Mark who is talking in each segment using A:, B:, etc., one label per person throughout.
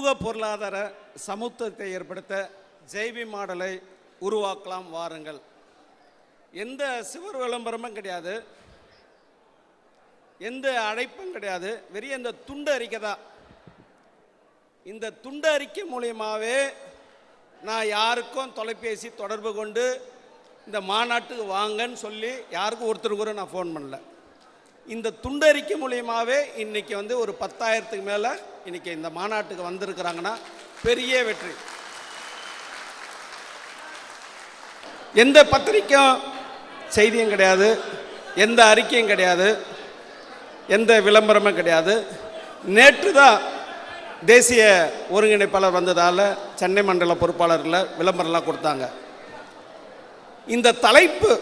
A: சமூக பொருளாதார சமத்துவத்தை ஏற்படுத்த ஜெய்வி மாடலை உருவாக்கலாம் வாருங்கள். எந்த சிவர் விளம்பரமும் கிடையாது. எந்த அழைப்பும் கிடையாது. வெறிய இந்த துண்டு அறிக்கை தான் இந்த துண்டு அறிக்கை மூலியமாகவே நான் யாருக்கும் தொலைபேசி தொடர்பு கொண்டு இந்த மாநாட்டுக்கு வாங்கன்னு சொல்லி யாருக்கும் ஒருத்தருக்கு கூட நான் ஃபோன் பண்ணல. இந்த துண்டறிக்கை மூலியமாகவே இன்னைக்கு வந்து ஒரு பத்தாயிரத்துக்கு மேலே இன்றைக்கி இந்த மாநாட்டுக்கு வந்திருக்கிறாங்கன்னா பெரிய வெற்றி. எந்த பத்திரிக்கையும் செய்தியும் கிடையாது எந்த அறிக்கையும் கிடையாது எந்த விளம்பரமும் கிடையாது. நேற்று தான் தேசிய ஒருங்கிணைப்பாளர் வந்ததால் சென்னை மண்டல பொறுப்பாளர்களில் விளம்பரம்லாம் கொடுத்தாங்க. இந்த தலைப்பு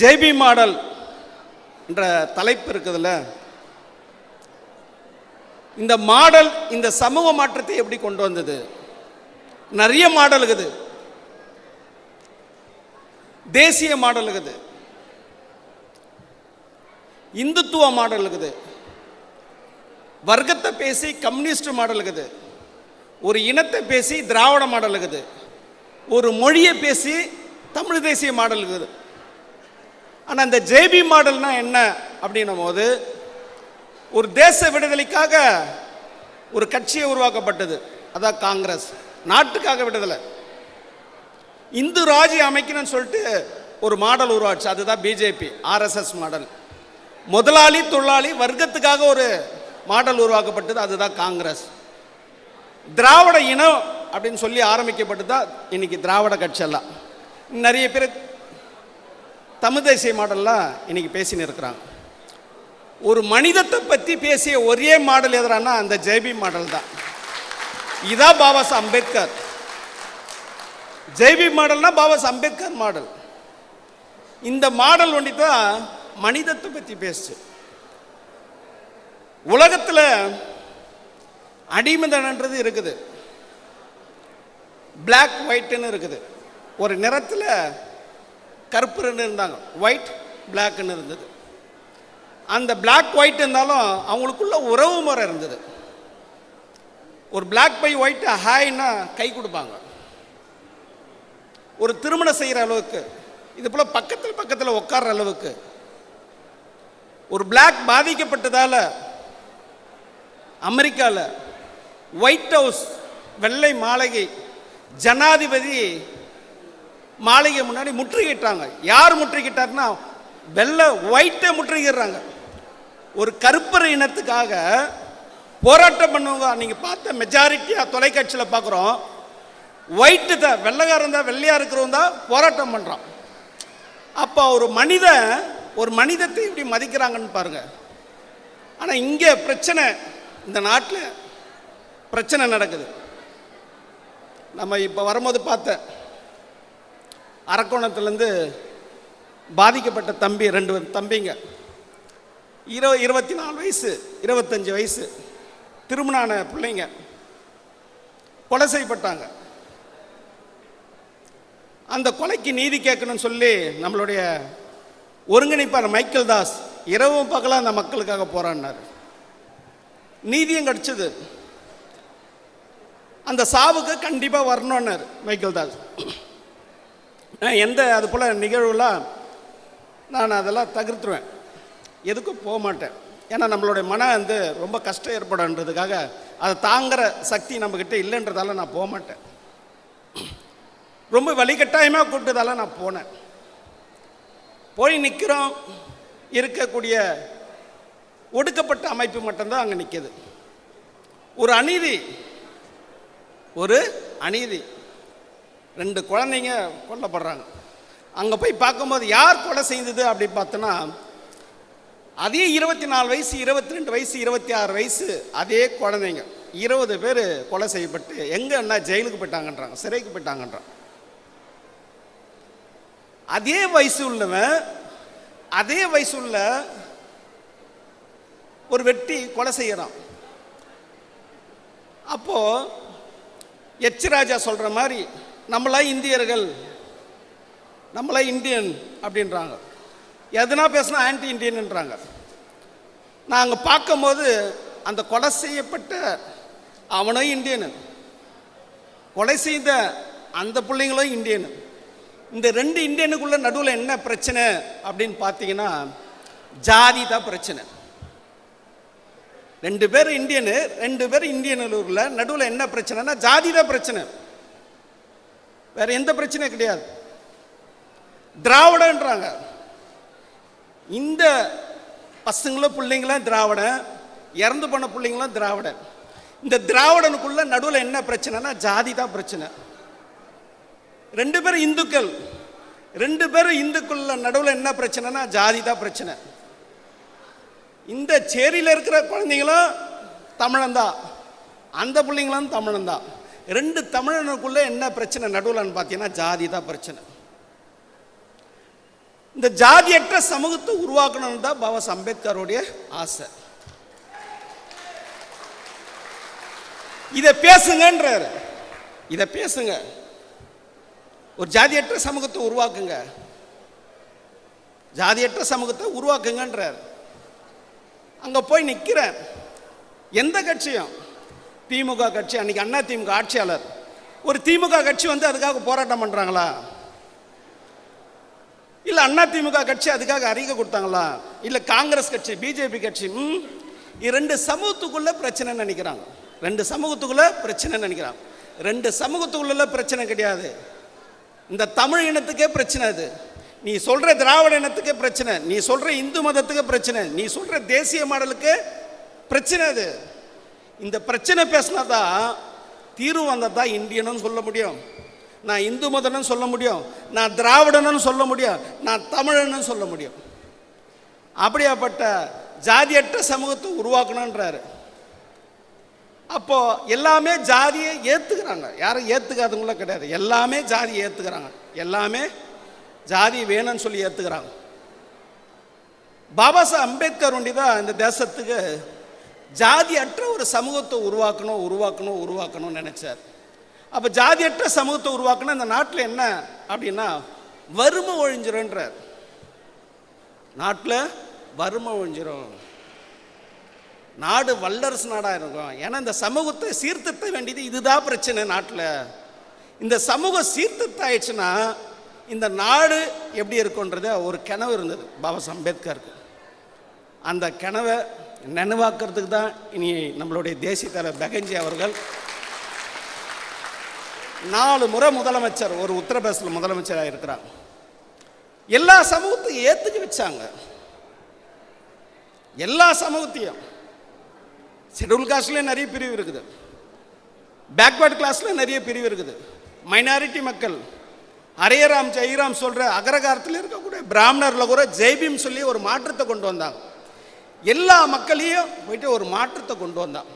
A: ஜேபி மாடல் என்ற தலைப்பு இருக்குதுல்ல? இந்த மாடல் இந்த சமூக மாற்றத்தை எப்படி கொண்டு வந்தது? நிறைய மாடல் இருக்குது. தேசிய மாடல் இருக்குது. இந்துத்துவ மாடல் இருக்குது. வர்க்கத்தை பேசி கம்யூனிஸ்ட் மாடல் இருக்குது. ஒரு இனத்தை பேசி திராவிட மாடல் இருக்குது. ஒரு மொழியை பேசி தமிழ் தேசிய மாடல் இருக்குது. ஆனால் அந்த ஜேபி மாடல்னா என்ன அப்படின்னும் போது ஒரு தேச விடுதலைக்காக ஒரு கட்சியை உருவாக்கப்பட்டது. அதான் காங்கிரஸ். நாட்டுக்காக விடுதலை. இந்து ராஜி அமைக்கணும்னு சொல்லிட்டு ஒரு மாடல் உருவாச்சு. அதுதான் பிஜேபி ஆர்எஸ்எஸ் மாடல். முதலாளி தொழிலாளி வர்க்கத்துக்காக ஒரு மாடல் உருவாக்கப்பட்டது. அதுதான் காங்கிரஸ். திராவிட இனம் அப்படின்னு சொல்லி ஆரம்பிக்கப்பட்டு தான் இன்னைக்கு திராவிட கட்சியெல்லாம் நிறைய பேர் தமிழ் தேசிய மாடல்லாம் இன்றைக்கி பேசின்னு இருக்கிறாங்க. ஒரு மனிதத்தை பற்றி பேசிய ஒரே மாடல் எதிரானா அந்த ஜேபி மாடல் தான் இதான் பாபா அம்பேத்கர். ஜேபி மாடல்னா பாபா அம்பேத்கர் மாடல். இந்த மாடல் ஒண்டி தான் மனிதத்தை பற்றி பேசுச்சு. உலகத்தில் அடிமதனன்றது இருக்குது. பிளாக் ஒயிட்னு இருக்குது. ஒரு நிறத்தில் கருப்புன்னு இருந்தாங்க. ஒயிட் பிளாக்னு இருந்தது. அந்த பிளாக் ஒயிட் இருந்தாலும் அவங்களுக்குள்ள உறவு முறை இருந்தது. ஒரு பிளாக் பை ஒயிட் ஹாய்னா கை கொடுப்பாங்க. ஒரு திருமணம் செய்கிற அளவுக்கு இது போல் பக்கத்தில் பக்கத்தில் உட்கார்ற அளவுக்கு ஒரு பிளாக் பாதிக்கப்பட்டதால் அமெரிக்காவில் ஒயிட் ஹவுஸ் வெள்ளை மாளிகை ஜனாதிபதி மாளிகை முன்னாடி முற்றுகிட்டாங்க யார் முற்றுகிட்டார்னா வெள்ளை ஒயிட்டை முற்றுகிடுறாங்க ஒரு கருப்பர் இனத்துக்காக போராட்டம் பண்ணுவாங்க நீங்கள் பார்த்த மெஜாரிட்டியாக தொலைக்காட்சியில் பார்க்குறோம். ஒயிட்டு தான் வெள்ளைக்காரன் தான் வெள்ளையாக இருக்கிறவன் தான் போராட்டம் பண்ணுறான் அப்போ ஒரு மனிதன் ஒரு மனிதத்தை இப்படி மதிக்கிறாங்கன்னு பாருங்க. ஆனால் இங்கே பிரச்சனை இந்த நாட்டில் பிரச்சனை நடக்குது. நம்ம இப்போ வரும்போது பார்த்தேன் அரக்கோணத்துலேருந்து பாதிக்கப்பட்ட தம்பி ரெண்டு தம்பிங்க. இரு இருபத்தி நாலு வயசு இருபத்தஞ்சி வயசு திருமணான பிள்ளைங்க. கொலை செய்யப்பட்டாங்க. அந்த கொலைக்கு நீதி கேட்கணும்னு சொல்லி நம்மளுடைய ஒருங்கிணைப்பாளர் மைக்கேல் தாஸ் இரவும் பகலாக அந்த மக்களுக்காக போராடினார். நீதியும் கிடச்சிது. அந்த சாவுக்கு கண்டிப்பாக வரணும்னார் மைக்கேல் தாஸ். எந்த அது போல் நிகழ்வுலாம் நான் அதெல்லாம் தவிர்த்துருவேன் எதுக்கும் போக மாட்டேன். ஏன்னா நம்மளுடைய மன வந்து ரொம்ப கஷ்டம் ஏற்படன்றதுக்காக அதை தாங்குற சக்தி நம்மக்கிட்ட இல்லைன்றதால நான் போக மாட்டேன். ரொம்ப வழிகட்டாயமாக கூப்பிட்டதால நான் போனேன். போய் நிற்கிறோம் இருக்கக்கூடிய ஒடுக்கப்பட்ட அமைப்பு மட்டும்தான் அங்கே நிற்கிது ஒரு அநீதி ஒரு அநீதி. ரெண்டு குழந்தைங்க கொல்லப்படுறாங்க. அங்கே போய் பார்க்கும்போது யார் கொலை செய்தது அப்படி பார்த்தோன்னா அதே இருபத்தி நாலு வயசு இருபத்தி ரெண்டு வயசு இருபத்தி ஆறு வயசு அதே குழந்தைங்க. இருபது பேர் கொலை செய்யப்பட்டு எங்கே என்ன ஜெயிலுக்கு போயிட்டாங்கன்றாங்க சிறைக்கு போயிட்டாங்கன்றாங்க. அதே வயசு உள்ளவன் அதே வயசு உள்ள ஒரு வெட்டி கொலை செய்யறான். அப்போ எச் ராஜா சொல்ற மாதிரி நம்மளா இந்தியர்கள் நம்மளா இந்தியன் அப்படின்றாங்க. எதுனா பேசினா ஆன்டி இந்தியன்ன்றாங்க நாங்கள் பார்க்கும்போது அந்த கொலை செய்யப்பட்ட அவனும் இந்தியனு கொலை செய்த அந்த பிள்ளைங்களும் இந்தியனு இந்த ரெண்டு இந்தியனுக்குள்ள நடுவில் என்ன பிரச்சனை அப்படின்னு பார்த்தீங்கன்னா ஜாதி தான் பிரச்சனை. ரெண்டு பேர் இந்தியனு ரெண்டு பேர் இந்தியனூரில் நடுவில் என்ன பிரச்சனைனா ஜாதி தான் பிரச்சனை. வேற எந்த பிரச்சனையும் கிடையாது. திராவிடன்றாங்க. இந்த பசங்களும் பிள்ளைங்களும் திராவிடன் இறந்து போன பிள்ளைங்களும் திராவிடன். இந்த திராவிடனுக்குள்ள நடுவில் என்ன பிரச்சனைனா ஜாதி தான் பிரச்சனை. ரெண்டு பேரும் இந்துக்கள். ரெண்டு பேரும் இந்துக்குள்ள நடுவில் என்ன பிரச்சனைனா ஜாதி தான் பிரச்சனை. இந்த சேரியில் இருக்கிற குழந்தைங்களும் தமிழன்தான். அந்த பிள்ளைங்களும் தமிழன்தான். ரெண்டு தமிழனுக்குள்ள என்ன பிரச்சனை? நடுவில்னு பார்த்தீங்கன்னா ஜாதி தான் பிரச்சனை. இந்த ஜாதியற்ற சமூகத்தை உருவாக்கணும்னு தான் பாபா அம்பேத்கருடைய ஆசை. இதை பேசுங்கன்றார். இதை பேசுங்க. ஒரு ஜாதியற்ற சமூகத்தை உருவாக்குங்க. ஜாதியற்ற சமூகத்தை உருவாக்குங்கன்றார். அங்கே போய் நிற்கிறேன் எந்த கட்சியும்? திமுக கட்சி அன்னைக்கு அண்ணா திமுக ஆட்சியாளர். ஒரு திமுக கட்சி வந்து அதுக்காக போராட்டம் பண்ணுறாங்களா இல்லை அண்ணா திமுக கட்சி அதுக்காக அறிக்கை கொடுத்தாங்களா? இல்லை காங்கிரஸ் கட்சி பிஜேபி கட்சி ரெண்டு சமூகத்துக்குள்ள பிரச்சனைன்னு நினைக்கிறாங்க. ரெண்டு சமூகத்துக்குள்ள பிரச்சனை நினைக்கிறாங்க. ரெண்டு சமூகத்துக்குள்ள பிரச்சனை கிடையாது. இந்த தமிழ் இனத்துக்கே பிரச்சனை அது. நீ சொல்ற திராவிட இனத்துக்கே பிரச்சனை. நீ சொல்ற இந்து மதத்துக்கு பிரச்சனை. நீ சொல்ற தேசிய மாடலுக்கு பிரச்சனை அது. இந்த பிரச்சனை பேசினா தான் தீர்வு வந்தால் தான் இந்தியனும் சொல்ல முடியும். நான் இந்து மதனும் சொல்ல முடியும். நான் திராவிடனும் சொல்ல முடியும். நான் தமிழனும் சொல்ல முடியும். அப்படியாப்பட்ட ஜாதியற்ற சமூகத்தை உருவாக்கணுன்றாரு அப்போ எல்லாமே ஜாதியை ஏத்துக்கிறாங்க. யாரும் ஏத்துக்காதவங்களும் கிடையாது. எல்லாமே ஜாதியை ஏத்துக்கிறாங்க. எல்லாமே ஜாதி வேணும்னு சொல்லி ஏத்துக்கிறாங்க. பாபா சாஹ் அம்பேத்கர் ஒண்டி தான் இந்த தேசத்துக்கு ஜாதியற்ற ஒரு சமூகத்தை உருவாக்கணும் உருவாக்கணும் உருவாக்கணும்னு நினைச்சார். அப்போ ஜாதியற்ற சமூகத்தை உருவாக்கணும் இந்த நாட்டில் என்ன அப்படின்னா வறுமை ஒழிஞ்சிருன்றார் நாட்டில் வறுமை ஒழிஞ்சிரும். நாடு வல்லரசு நாடாக இருக்கும். ஏன்னா இந்த சமூகத்தை சீர்திருத்த வேண்டியது இதுதான் பிரச்சனை நாட்டில். இந்த சமூகம் சீர்திருத்த ஆயிடுச்சுன்னா இந்த நாடு எப்படி இருக்குன்றது ஒரு கனவு இருந்தது. பாபா அம்பேத்கருக்கு. அந்த கனவை நினைவாக்குறதுக்கு தான் இனி நம்மளுடைய தேசிய தலைவர் பெகஞ்சி அவர்கள் நாலு முறை முதலமைச்சர் ஒரு உத்தரப்பிரதேசத்தில் முதலமைச்சராக இருக்கிறாங்க எல்லா சமூகத்தையும் ஏற்றுக்க வச்சாங்க. எல்லா சமூகத்தையும். ஷெடியூல் காஸ்ட்லேயும் நிறைய பிரிவு இருக்குது. பேக்வேர்ட் கிளாஸில் நிறைய பிரிவு இருக்குது. மைனாரிட்டி மக்கள் ஹரேராம் ஜெயராம் சொல்கிற அகரகாரத்தில் இருக்கக்கூடிய பிராமணரில் கூட ஜெய்பீம் சொல்லி ஒரு மாற்றத்தை கொண்டு வந்தாங்க. எல்லா மக்களையும் போயிட்டு ஒரு மாற்றத்தை கொண்டு வந்தான்.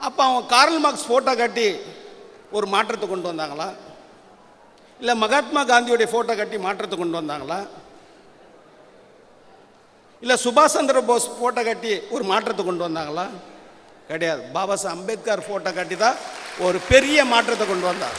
A: அப்போ அவன் கார்ல் மார்க்ஸ் ஃபோட்டோ காட்டி ஒரு மாற்றத்தை கொண்டு வந்தாங்களா? இல்லை மகாத்மா காந்தியுடைய ஃபோட்டோ காட்டி மாற்றத்தை கொண்டு வந்தாங்களா? இல்லை சுபாஷ் சந்திர போஸ் ஃபோட்டோ காட்டி ஒரு மாற்றத்தை கொண்டு வந்தாங்களா? கிடையாது. பாபா அம்பேத்கர் ஃபோட்டோ காட்டி தான் ஒரு பெரிய மாற்றத்தை கொண்டு வந்தார்